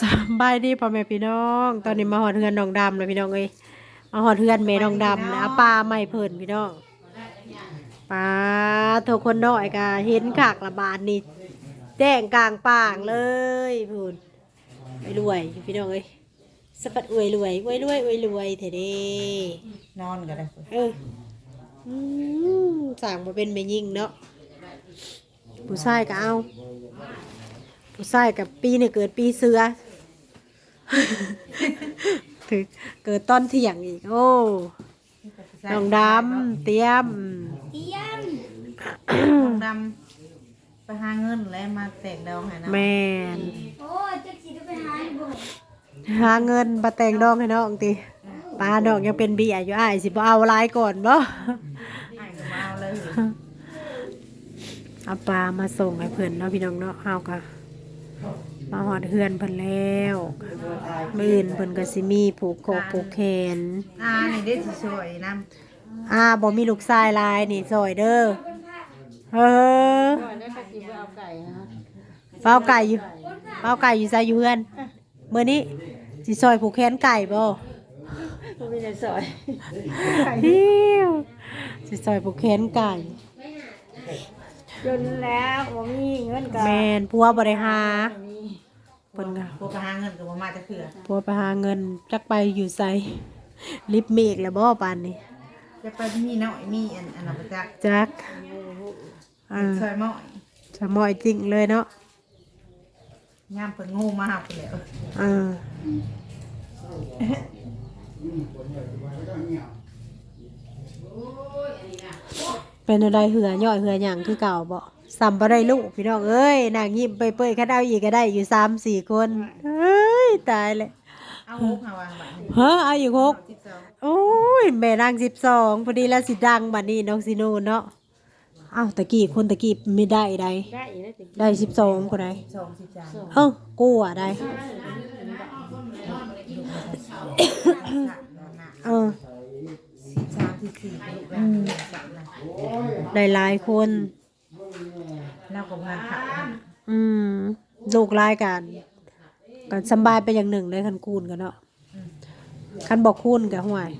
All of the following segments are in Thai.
สบายดีพ่อแม่พี่น้อง ตอนนี้มาหอดเฮือนน้องดำเลยพี่น้องเอ้ยมาหอดเฮือนแม่น้องดำนะเอาปลาไม่เพิ่นพี่น้องปลาเท่าคนน้อยกะเห็นขากระบาดนี่แจ้งกลางป่างเลยพูนไปรวยพี่น้องเอ้ยสะปัดอวยรวยอวยรวยอวยรวยเถเด้นอนก็ได้เอออืมสั่งมาเป็นแม่ยิ่งเนาะผู้ชายก็เอา ผู้ชายกับปีนี่เกิดปีเสือถึงเกิดตอนเที่ยงอีก โอ้น้องดำเตรียมน้องดำไปหาเงินแล้วมาแตกดองให้น้องแม่นโอ้ยจะสิได้ไปหาอยู่บ่หาเงินมาแต่งดองให้น้องติปลาดอกยังเป็นเบียอยู่อ้ายสิบ่เอาหลายก่อนบ่อ้ายก็มาเอาเลยเอาปลามาส่งให้เพื่อนเนาะพี่น้องเนาะเอาก็ มาหอดเฮือนเพิ่นแล้วมื่อื่นเพิ่นก็สิมีผูกคอผูกแขนอ่านี่ได้สิสวยน้อ่าบ่มีลูกชายหลายนี่ซอยเด้อเออเฝ้าไก่อยู่เฝ้าไก่อยู่ไสอยู่เฮือนมื้อนี้สิซอยผูกแขนไก่บ่ำไม่ได้สวยฮิวสิซอยผูกแขนไก่ จนแล้วบ่มีเงินก็แม่นผัวบ่ได้หาเพิ่นก็ พวกไปหาเงินก็บ่มาจะเถื่อผัวไปหาเงินจักไปอยู่ไสลิฟต์เมกแล้วบ่ปานนี้จะไปมีน้อยมีอันอันนั้นบ่จักจักอ่าสวยม้อยสมอยจริงเลยเนาะยามเพิ่นงูมาหาไปแล้วเออ เป็นอะไรเหือย่อยเหือหยังคือเก่าบ่ซ้ำบ่ได้ลูกพี่น้องเอ้ยนางยิ้มไปเปื่อยคันเอาอีกก็ได้อยู่สามสี่คนเอ้ยตายเลยเอาฮุกหาวางบัดนี้เฮ้อเอาอีกหกสิบสองโอ้ยแม่นางสิบสองพอดีแล้วสิดังบัดนี้น้องสิโนเนาะอ้าวตะกี้คนตะกี้ไม่ได้ใดได้อีกแล้วติได้สิบสองคนใดสองสิบสามเอ้ากูอะได้เออ สิบสามสิบสี่ลูกแล้วสามนะได้หลายคนแล้วก็พานขับอืมลูกหลายกันกันสำบายไปอย่างหนึ่งเลยคันคูณกันเนาะคันบอกคูณกับห่วย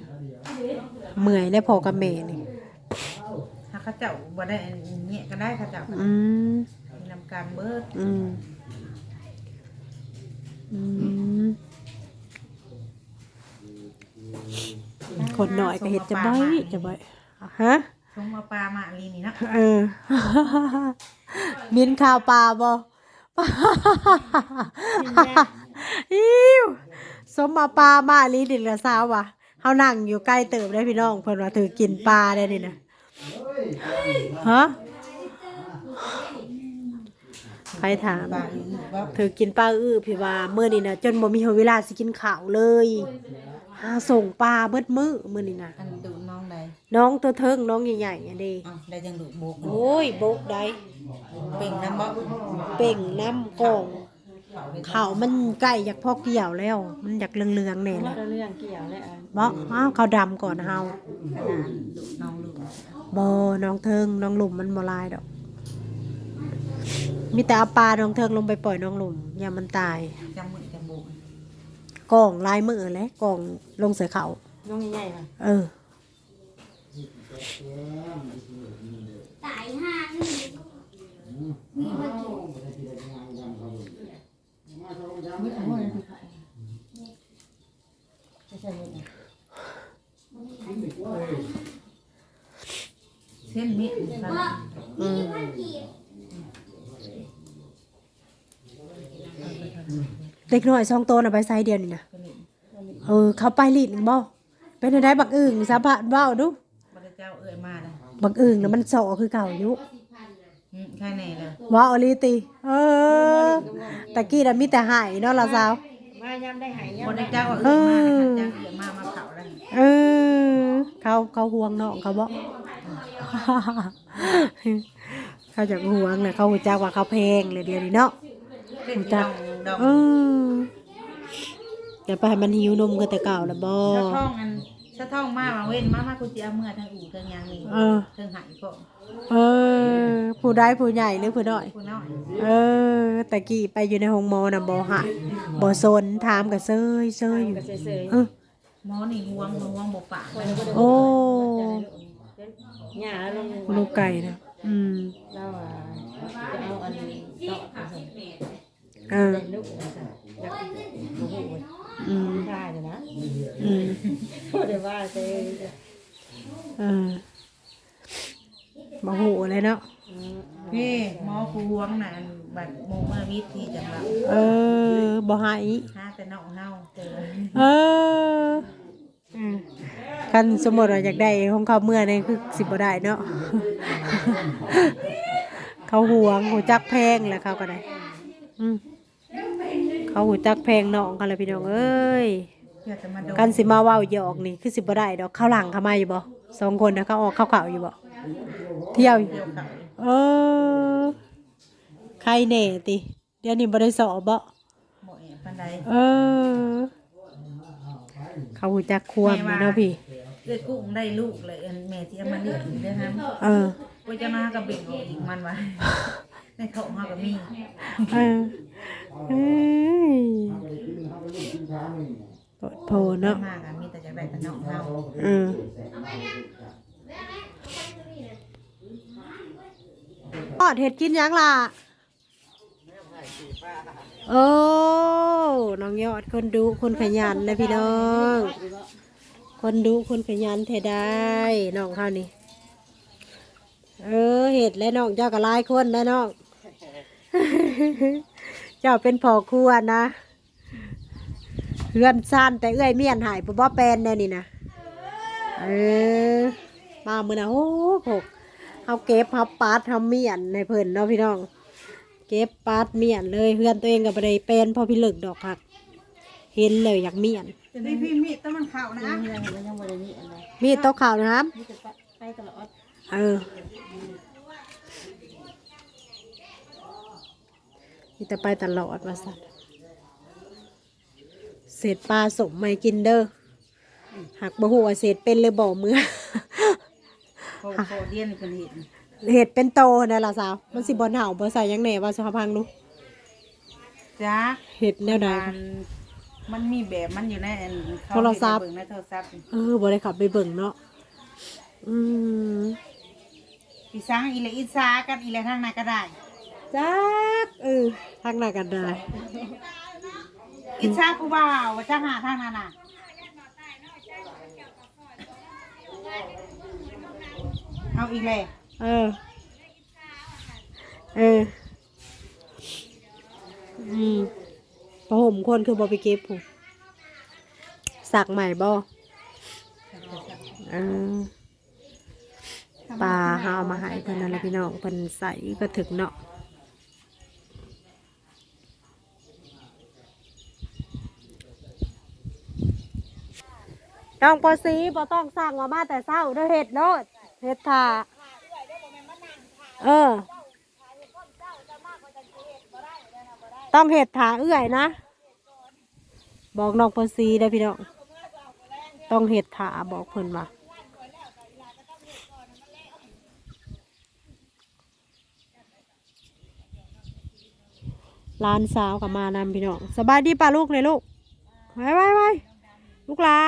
เมื่อยได้พอกับแม่นี่ถ้าเขาเจ้าบ่ได้อันเนี้ยก็ได้เขาเจ้าอืมมีนำการเบิดอืมอืม คนหน่อยก็เห็ดจะบ่อยจะบ่อยฮะชงมาปลามาลีนี่เนาะเออมินข้าวปลาบ่อิ้วสมมาปลามาลีดินละสาวว่ะเฮานั่งอยู่ใกล้เติมได้พี่น้องเพิ่นว่าถือกินปลาได้นี่นะฮะใครถามปลาอีกว่าถือกินปลาอื้อพี่ว่ามื้อนี้นะจนบ่มีเวลาสิกินข้าวเลย หาส่งปลาเบิดมื้อมื้อนี้นะอันดูน้องใดน้องตัวเทิงน้องใหญ่ๆอันนี้อ้าวได้ยังดูโบกโอ้ยบกได้เป่งน้ำบ่เป่งน้ำกอง เขามันใกล้อยากพอกเกี่ยวแล้ว มันอยากเลืองๆแน่ละเรื่องเกี่ยวแล้วบอกอ้าวเขาดำก่อนเฮาขนาดดูน้องลูกบน้องเทิงน้องหลุมมันบ่ลายดอก มีแต่เอาปลาน้องเทิงลงไปปล่อยน้องหลุมอย่ามันตายจำมือจำโบก กองลายมือแหละกองลงใส่เขาน้องใหญ่ๆป่ะเออตายห่านี่เส้นเมียนสันอืม เด็กน้อยสองตัวน่ะไปไซส์เดียวนี่นะเออเขาไปลีดหนึ่งบ่เป็นอะไรบักอึ่งสาบานเบ้าดูพระเจ้าเอ่ยมาเลยบักอึ่งนะมันสอคือเก่าอยู่อืมแค่ไหนเลยว่าออลีติเออตะกี้น่ะมีแต่หายเนาะล่ะสาวมายามได้หายยามพระได้เจ้าเอ่ยมาเลยเจ้าเอ่ยมามาเผาเลยเออเขาเขาห่วงน้องเขาบอกเขาจะห่วงเลยเขาหูจักว่าเขาเพลงเลยเดียวนี้เนาะ เล่นดองดองเอออย่าไปให้มันหิวนมกันแต่เก่าละบ่เจ้าท้องอันสะท้องมาว่าเว้นมามากูสิเอาเมื่อทางอู่ทางหยังนี่เออ ทางไหก็เออ ผู้ได้ผู้ใหญ่หรือผู้น้อย กูน้อยเออตะกี้ไปอยู่ในห้องหมอน่ะบ่หะบ่สนถามก็เซยเซยอยู่ก็เฉยเออหมอนี่ห่วงบ่ห่วงบ่ปากนะโอ้ๆหญ้าลงลูกไก่นะอืม เราอะจะเอาอันนี้เนาะมาส่ง เออ ลูกมาส่งอยากบ่ฮู้ว่าอืมได้เลยนะอืมบ่ได้ว่าแต่เออบ่ฮู้เลยเนาะพี่หมอกูห่วงน่ะอันบัดโมงมาวิธีจังว่าเออบ่หายหาแต่น้องเฮาเจอเอออืมคันสมมติว่าอยากได้ของเขาเมื่อนี่คือสิบ่ได้เนาะ เขาหวงหูจักแพงแหละเขาก็ได้ อืม เขาหูจักแพงน้องกันเลยพี่น้องเอ้ยเพื่อจะมาโดนกันสิมาเว้าหยอกนี่คือสิบ่ได้ดอกเข้าหลังเขามาอยู่บ่สองคนนะเขาออกเข้าเข่าอยู่บ่เที่ยวอยู่เดียวเขาเออใครแน่ติเดี๋ยวนี้บ่ได้สอบบ่บ่แอบปานใดเออ เขาหูจักควมนะเนาะพี่เอ้ยกุ้งได้ลูกเลยอันแม่ที่เอามาเลี้ยงอีกเด้อฮะเออกูจะมากับเบ่งออกอีกมันว่า ในท้องเฮาก็มีเออเอ้ยโปรดโพเนาะมากันมีแต่จะได้แต่น้องเฮาเออทอดเห็ดกินยังล่ะ โอ้ น้องยอดคนดูคนขยันนะพี่น้อง คนดูคนขยันเทได้น้องเขานี่ เออเห็ดและน้องเจ้าก็หลายคนนะน้อง เจ้าเป็นพ่อครัวนะเฮือนซ่านแต่เอื้อยเมียนหายปบ่แปลนแน่นี่นะเออมามือนะโอ้โหเอาเก็บเอาปาดเอาเมียนในเพิ่นเนาะพี่น้อง เก็บปาดเมียนเลยเฮือนตัวเองกับไปได้เป็นพอพี่เลิกดอกหัก เห็นเลยอยากเมียนจะได้พี่มีดต้องมันเข้านะยังยังยังบ่ได้มีอะไรมีดโต๊ะข่าวนะครับมีแต่ไปตลอดเออ มีแต่ไปตลอดมาสัตว์เศษปลาสมไม่กินเด้อหักบ่หัวาเศษเป็นเลยบ่มือโคโคเดียนนี่เป็นเห็ดเห็ดเป็นโตนะล่ะสาว มันสิบ่เห่าบ่ใส่หยังแหน่ว่าสภาพังดูจ้าเห็ดแนวใดมันมันมีแบบมันอยู่ในอันเขาโทรศัพท์เบิ่งในโทรศัพท์เออบ่ได้ขับไปเบิ่งเนาะอืมพี่สังอีเลอีซากันอีเลทางไหนก็ได้ จักเออทางไหนกันได้อีซากูบ่าวว่าจะหาทางนั้นน่ะเอาอีกเลยเออ เออ อืมพอห่มคนคือบ่ไปเก็บผู้สักใหม่บ่เออปลาหาเอามาใหายเพิ่นนั่นแหละพี่น้องเพิ่นใส่ก็ถึกเนาะ น้องปอสีบ่ต้องสั่งว่ามาแต่เช้าเด้อเฮ็ดโลดเฮ็ดท่าเออ ต้องเห็ดถาเอื้อยนะ บอกน้องปอซีได้พี่น้องต้องเห็ดถาบอกเพิ่นมาร้านสาวกับมานำพี่น้องสบายดีป่ะลูกเลยลูกไว้ไว้ไว้ลูกลา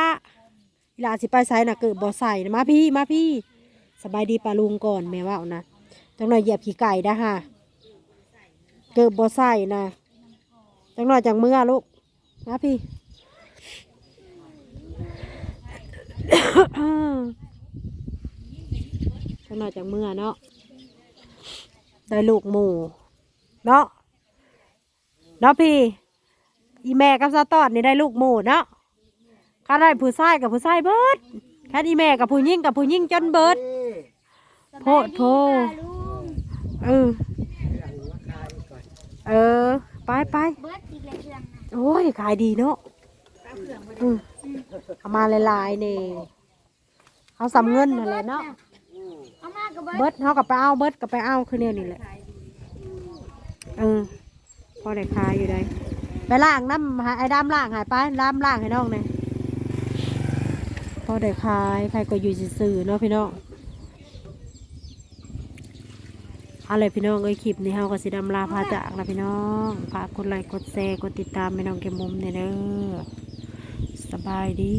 อีลาสิไปใส่น่ะเกิดบ่อใส่นะมาพี่มาพี่สบายดีป่ะลุงก่อนแม่ว่านะจังหน่อยเหยียบขี้ไก่ได้ค่ะเกิดบ่อใส่นะจังหน่อยจังเมื่อลูกนะพี่จังหน่อยจังเมื่อเนาะได้ลูกหมูเนาะเนาะพี่อีแม่กับสะตอดนี่ได้ลูกหมูเนาะ ข้าได้ผู้ชายกับผู้ชายเบิดแค่อีแม่กับผู้หญิงกับผู้หญิงจนเบิด โพดโพ เออ เออ ไปไปโอ้ย ขายดีเนาะอืมเอามาหลายๆนี่เอาสำเงินนั่นแหละเนาะ เอามาก็บ่เบิดเขากับไปเอาเบิดกับไปเอาคือเนี่ยนี่แหละเออพอได้ขายอยู่ได้ไปล่างน้ำหาไอ้ดำล่างหายไปดำล่างให้น้องเลย พอได้ขายใครก็อยู่ซื่อเนาะพี่น้องอะไรพี่น้องเอ้ยคลิปนี้เฮาก็สิดำลาพาจากละพี่น้องฝากกดไลค์กดแชร์กดติดตามแม่น้องเกมมุมเนี่ยเด้อสบายดี